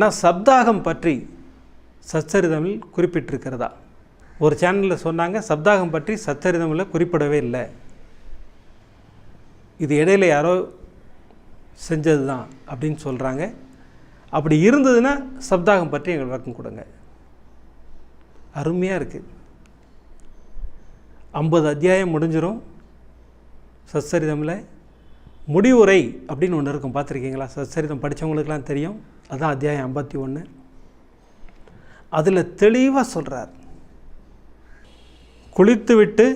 ஆனால் சப்தாகம் பற்றி சச்சரிதமில் குறிப்பிட்டிருக்கிறதா? ஒரு சேனலில் சொன்னாங்க சப்தாகம் பற்றி சச்சரிதமில் குறிப்பிடவே இல்லை. இது இடையில யாரோ செஞ்சது தான் அப்படின்னு சொல்கிறாங்க அப்படி இருந்ததுன்னா சப்தாகம் பற்றி எங்கள் விளக்கம் கொடுங்க. அருமையாக இருக்குது ஐம்பது அத்தியாயம் முடிஞ்சிடும் சச்சரிதமில் முடிவுரை அப்படின்னு ஒன்று இருக்கும். பார்த்துருக்கீங்களா? சச்சரிதம் படித்தவங்களுக்கெல்லாம் தெரியும். அதான் அத்தியாயம் ஐம்பத்தி ஒன்று அதில் தெளிவாக சொல்கிறார் குளித்துவிட்டு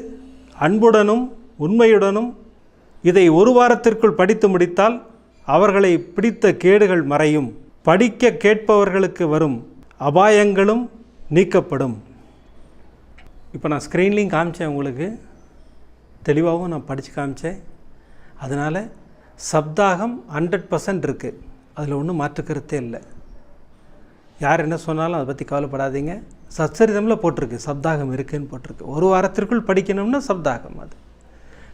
அன்புடனும் உண்மையுடனும் இதை ஒரு வாரத்திற்குள் படித்து முடித்தால் அவர்களை பிடித்த கேடுகள் மறையும். படிக்க கேட்பவர்களுக்கு வரும் அபாயங்களும் நீக்கப்படும். இப்போ நான் ஸ்க்ரீன்லேயும் காமிச்சேன் உங்களுக்கு. தெளிவாகவும் நான் படித்து காமிச்சேன். அதனால் சப்தாகம் ஹண்ட்ரட் பர்சன்ட் இருக்குது அதில் ஒன்றும் மாற்றுக்கருத்தே இல்லை. யார் என்ன சொன்னாலும் அதை பற்றி கவலைப்படாதீங்க. சச்சரிதமில் போட்டிருக்கு. சப்தாகம் இருக்குதுன்னு போட்டிருக்கு. ஒரு வாரத்திற்குள் படிக்கணும்னா சப்தாகம் அது.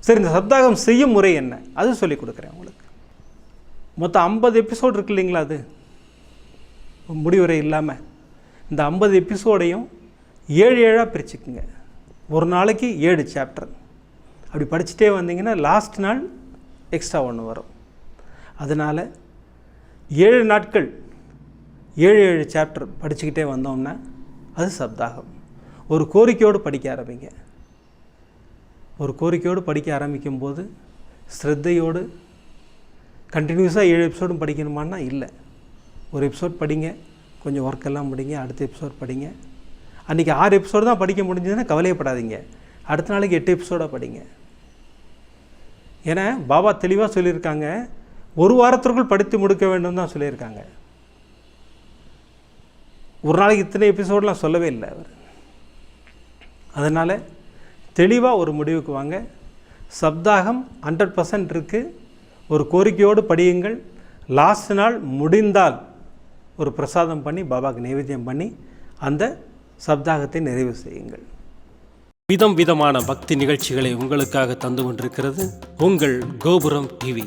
சரி இந்த சப்தாகம் செய்யும் முறை என்ன? அது சொல்லி கொடுக்குறேன் உங்களுக்கு. மொத்தம் ஐம்பது எபிசோடு இருக்கு இல்லைங்களா அது? முடிவுரை இல்லாமல் இந்த ஐம்பது எபிசோடையும் ஏழு ஏழாக பிரிச்சுக்குங்க. ஒரு நாளைக்கு ஏழு சாப்டர் அப்படி படிச்சுட்டே வந்தீங்கன்னா லாஸ்ட் நாள் எக்ஸ்ட்ரா ஒன்று வரும். அதனால் ஏழு நாட்கள் ஏழு ஏழு சாப்டர் படிச்சுக்கிட்டே வந்தோம்னா அது சப்தாகம். ஒரு கோரிக்கையோடு படிக்க ஆரம்பிங்க. ஒரு கோரிக்கையோடு படிக்க ஆரம்பிக்கும் போது ஸ்ரத்தையோடு கண்டினியூஸாக ஏழு எபிசோடும் படிக்கணுமான்னா இல்லை. ஒரு எபிசோட் படிங்க கொஞ்சம் ஒர்க் எல்லாம் அடுத்த எபிசோட் படிங்க. அன்றைக்கி ஆறு எபிசோடு தான் படிக்க முடிஞ்சதுன்னா கவலையப்படாதீங்க. அடுத்த நாளைக்கு எட்டு எபிசோடாக படிங்க. ஏன்னா பாபா தெளிவாக சொல்லியிருக்காங்க ஒரு வாரத்திற்குள் படித்து முடிக்க வேண்டும் தான் சொல்லியிருக்காங்க. ஒரு நாளைக்கு இத்தனை எபிசோடெலாம் சொல்லவே இல்லை அவர். அதனால் தெளிவாக ஒரு முடிவுக்கு வாங்க. சப்தாகம் ஹண்ட்ரட் பர்சன்ட் இருக்குது ஒரு கோரிக்கையோடு படியுங்கள். லாஸ்ட் நாள் முடிந்தால் ஒரு பிரசாதம் பண்ணி பாபாவுக்கு நைவேத்தியம் பண்ணி அந்த சப்தாகத்தை நிறைவு செய்யுங்கள். விதம் விதமான பக்தி நிகழ்ச்சிகளை உங்களுக்காக தந்து கொண்டிருக்கிறது உங்கள் கோபுரம் டிவி.